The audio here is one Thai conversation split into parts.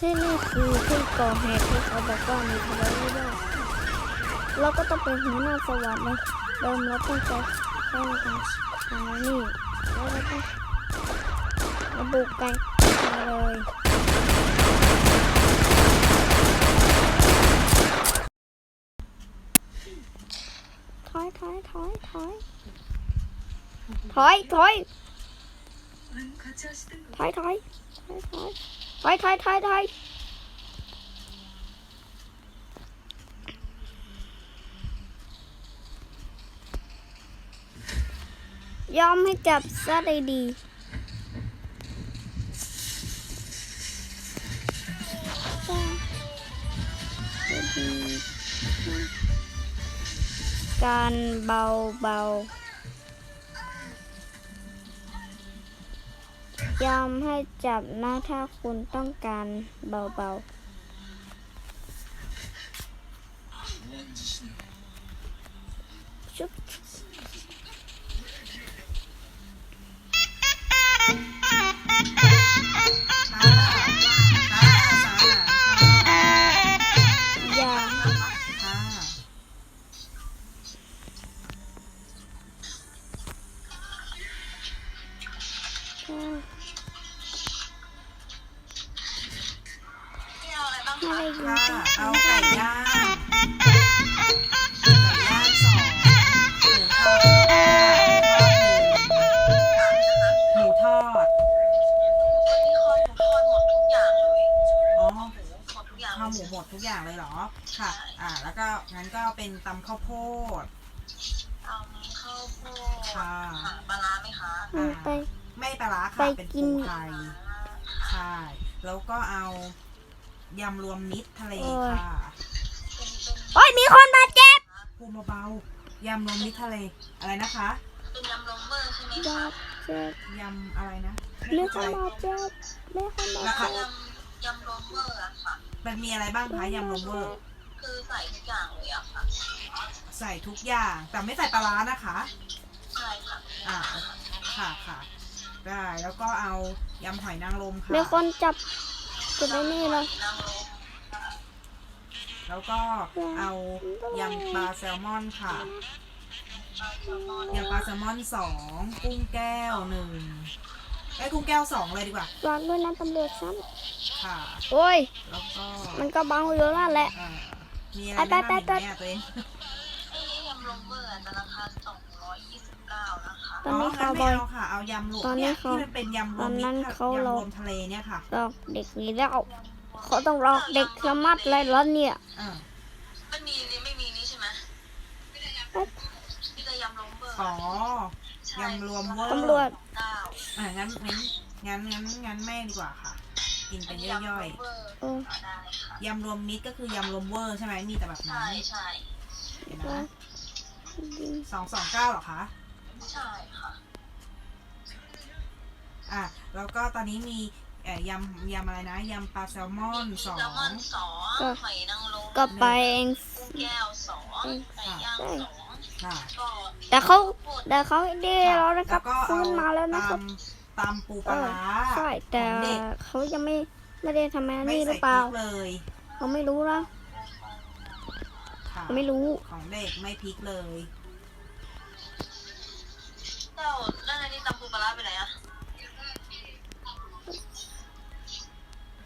ใช่นี่คือผู้ก่อเหตุที่เขาบอกว่ามีพลังไม่ได้เราก็ต้องไปหัวหน้าสวัสดิ์นะเดิมเราต้องไปป้องกันทางนี้แล้วเราต้อมาบุกกันเลยถอยถอยถอยถอยถอยถอยถอยถอยถอย thôi thôi thôi thôi. Dom hãy chập ra đây đi. Còn bầu bầu. ยอมให้จับนะถ้าคุณต้องการเบาๆชุบค่ะ เลยเหรอ ค่ะ อ่า แล้วก็งั้นก็เป็นตำข้าวโพดเอามีข้าวโพดค่ะค่ะปลาร้าไหมคะอืมไปไม่ปลาร้าไปค่ะ เป็นกิปูนไทยใช่แล้วก็เอายำรวมมิตรทะเลค่ะเป็นเป็นโอ้ยมีคนบาดเจ็บพูดเบาๆยำรวมมิตรทะเล อะไรนะคะ เป็นยำลมเบอร์ใช่ไหมบาคะดเจ็บยำอะไรนะมีไม่คเข้านใจบาดเจ็บมีคนบาดราคาเจ็บยำยำลมเบอร์อะค่ะ มันมีอะไรบ้างคะยำรวมเวอร์คือใส่ทุกอย่างเลยอะค่ะใส่ทุกอย่าง แต่ไม่ใส่ปลาร้านะคะใช่ค่ะอ่าค่ะค่ะ ได้แล้วก็เอายำหอยนางรมค่ะมีคนจับจุดไอ้นี่เลยนั่งลงแล้วก็เอายำปลาแซลมอนค่ะเอาแซลมอนยำปลาแซลมอนสองกุ้งแก้วหนึ่ง ไอ้ยกุ้งแก้วสองเลยดีกว่า วางด้วยนะตำรวจซ้ค่ะำโอ้ย แล้วก็มันก็เบาอยู่แล้วแหละเอ่อมีอะไรไปแนะไปนำอีกไปไหมอะตัวเองไอ้ยำลมเบอร์อะจะราคา229 นะคะ ตอนนี้งั้เขานบไม่อยเอาค่ะ เอายำรวมตอนนี้เนี่ยเขาที่มันเป็นยำรวมตอนนั้นมิตรเขายำรรอวมทะเลเนี่ยค่ะดอกเด็กนี่แล้วเขาต้องรอกเด็กสมัดเลยแล้วเนี่ยอ่ามันมีนี่ไม่มีนี่ใช่ไหมมีแต่ยำลมเบอร์อ๋อใช่ ยำรวมเวอร์ตำรวจเก้าอ่างั้นงั้นงั้นงั้นงั้นแม่ดีกว่าค่ะ กินเป็นย่อยเออๆได้ค่ะๆยำรวมมิตรก็คือยำรวมเวอร์ใช่ไหมมีแต่แบบนั้ใช่นใช่เดี๋ยวนะสองสองเก้าหรอคะใช่ค่ะอะแล้วก็ตอนนี้มีเอ่อยำยำอะไรนะยำปลาแซลมอนสอแซลมองนสองก็หอยนางรมก็ไปเอง กุ้งแก้วสองไก่ย่างสอง ค่ะก็แต่เขาแต่เขาได้แล้วนะคแล้รับวก็ฟื้เอานมาแล้วนะครับตำตำปูปเอลาอร้าใช่แต่ของเด็กเขายังไม่ไม่ได้ทำแมไม่นี่หรืใส่อพเปล่าริกเลยเขาไม่รู้นะค่ะเขาไม่รู้ ของเด็กไม่พริกเลยเจ้าแล้วในนี้ตำปูปลาร้าไปไหนอะ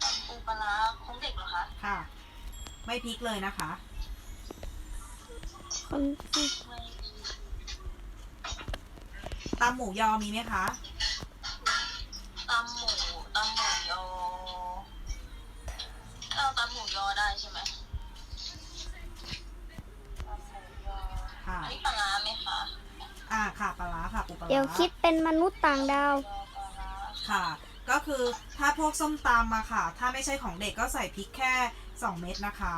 ตำปูปลาร้าของเด็กเหรอคะค่ะ ไม่พริกเลยนะคะ คนไม่ ตำหมูยอมีไหมคะตำหมูตำหมูยอเอาตำหมูยอได้ใช่ไหมตำหมูยอค่ะ อันนี้ปลาร้าไหมคะอ่าค่ะปลาร้าค่ะปูปลาร้า เดี๋ยวคิดเป็นมนุษย์ต่างดาว ยอปลาร้าค่ะ ก็คือถ้าพวกส้มตำมาค่ะ ถ้าไม่ใช่ของเด็กก็ใส่พริกแค่ 2 เม็ดนะคะ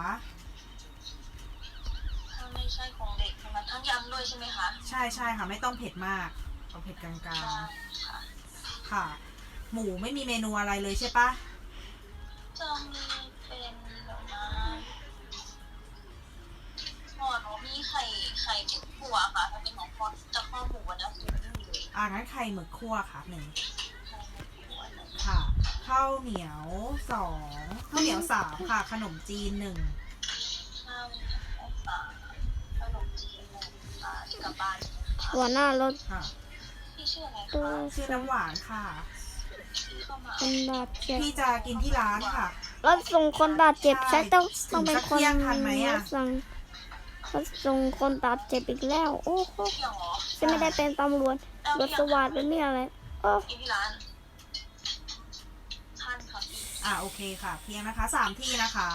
ถ้าไม่ใช่ของเด็กใช่ไหมทั้งยำด้วยใช่ไหมคะ ใช่ใช่ค่ะ ไม่ต้องเผ็ดมาก เอาเผ็ดกลางได้ค่ะๆค่ะ หมูไม่มีเมนูอะไรเลยใช่ปะจะมีเป็นเดี๋ยวนะหมอหนูมีไข่ไข่หมูขั่วค่ะ ถ้าเป็นของพอจะข้อหมูวันนี้คือไม่มีเลยอ่างั้นไข่หมึกคั่วค่ะหนึ่งไข่หมูขั่วหนึ่งค่ะข้าวข้าวเหนียวสองข้าวเหนียวสามค่ะ ขนมจีนหนึ่งข้าวสารขนมจีนหนึ่งอ่าที่กลับบ้าน หัวหน้ารถ ค่ะ พี่ชื่ออะไรตู้คะชื่อน้ำหวานค่ะที่เข้ามาคนบาดเจ็บพี่จะกินที่ร้านค่ะ รถส่งคนบาดเจ็บใช่ใช่ต้องต้องเป็นคนถึงสักเที่ยงทันไหมอะรถส่งรถส่งคนบาดเจ็บอีกแล้ว โอ้โหเที่ยงเหรอจะไม่ได้เป็นตำรวจรถสวัสดิ์เป็นนี่อะไรโอ้กินที่ร้านท่านค่ะพี่อ่าโอเคค่ะ เพียงนะคะสามที่นะคะ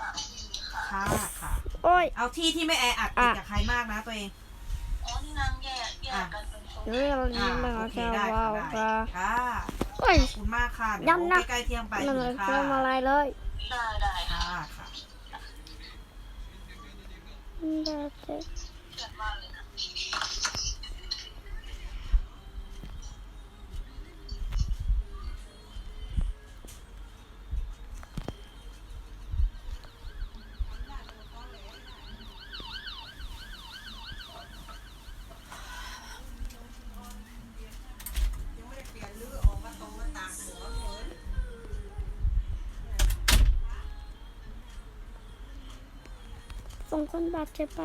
อ่าพี่ค่ะค่ะค่ะโอ้ยเอาที่ที่ไม่แออัดติดกับใครมากนะตัวเองอ๋อนี่นางแยกแยกกัน เป็นโซนเรื่องนี้อ่ามันโอก็เคจะได้ว้าค่ะวได้ค่ะค่ะโอ้ย ขอบคุณมากค่ะเดี๋ยวย้ำนะ ใกล้ๆเที่ยงไปมันถึเลยงค่ะทำอะไรเลยได้ได้ค่ะค่ะค่ะบาดเจ็บ ส่งคนบาดเจ็บไป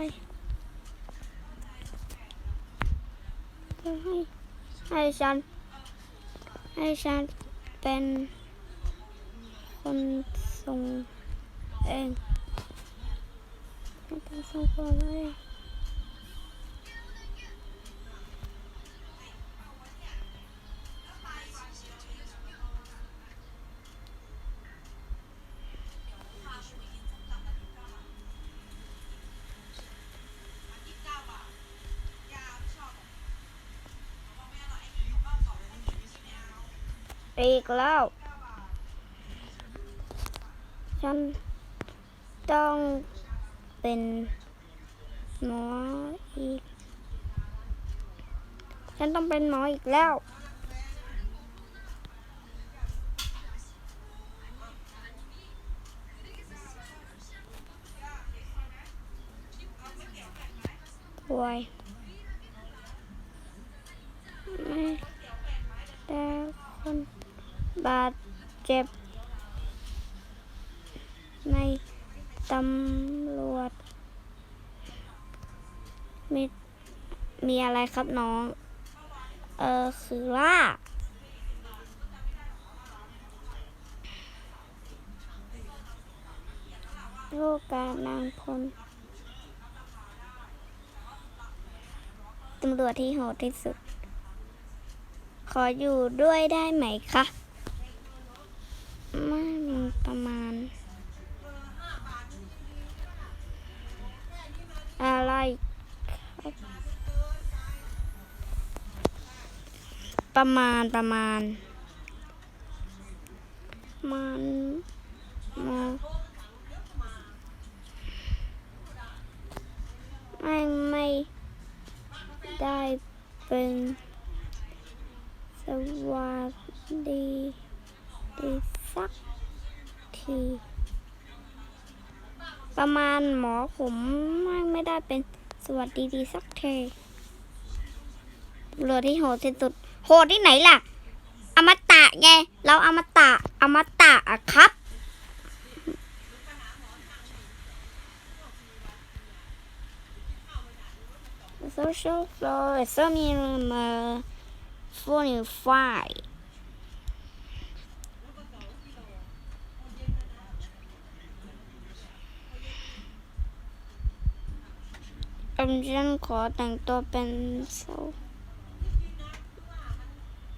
ให้ให้ฉัน ให้ฉันเป็นคนส่งเองเป็นส่งคนเอง อีกแล้ว ฉันต้องเป็นหมออีก ฉันต้องเป็นหมออีกแล้วป่วยไม่แต่คน บาดเจ็บ ในตำรวจ มีมีอะไรครับน้อง เออคือว่าโรคการนางพลตำรวจที่โหดที่สุด ขออยู่ด้วยได้ไหมคะ ไม่มีประมาณ อะไรครับประมาณประมาณ มันมาไม่ไม่ได้เป็นสวัสดีดี สักที ประมาณหมอผมไม่ไม่ได้เป็นสวัสดีดีสักทีตำรวจที่โหดที่สุด โหดที่ไหนล่ะ อมตะไง เราอมตะ อมตะอะครับ Social flow is a minimum forty five อม ฉันขอแต่งตัวเป็นโซ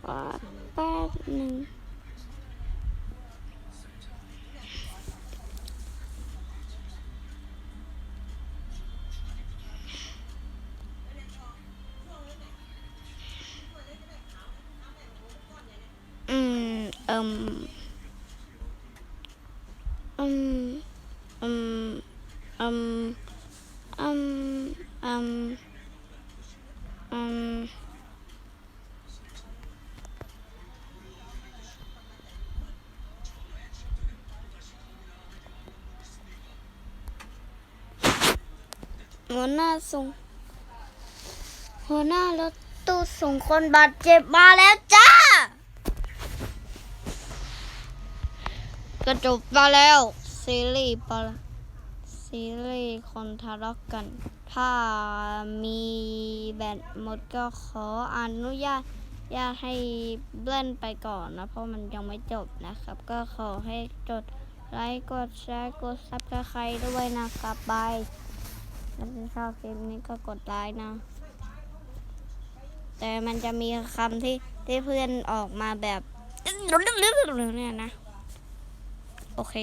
ขอแป๊บหนึ่งอืมเอืมอืมอืมอืม um um หัวหน้าส่งหัวหน้ารถตู้ส่งคนบาดเจ็บมาแล้วจ้าก็จบไปแล้ว ซีรีส์ปะซีรีส์คนทะเลาะกัน ถ้ามีแบตหมดก็ขออนุญาตญาตให้เล่นไปก่อนนะ เพราะมันยังไม่จบนะครับ ก็ขอให้จดไลค์กดแชร์กดซับสไครต์ด้วยนะครับบายถ้าชอบคลิปนี้ก็กดไลค์นะ แต่มันจะมีคำที่ที่เพื่อนออกมาแบบเนี่ยนะ โอเค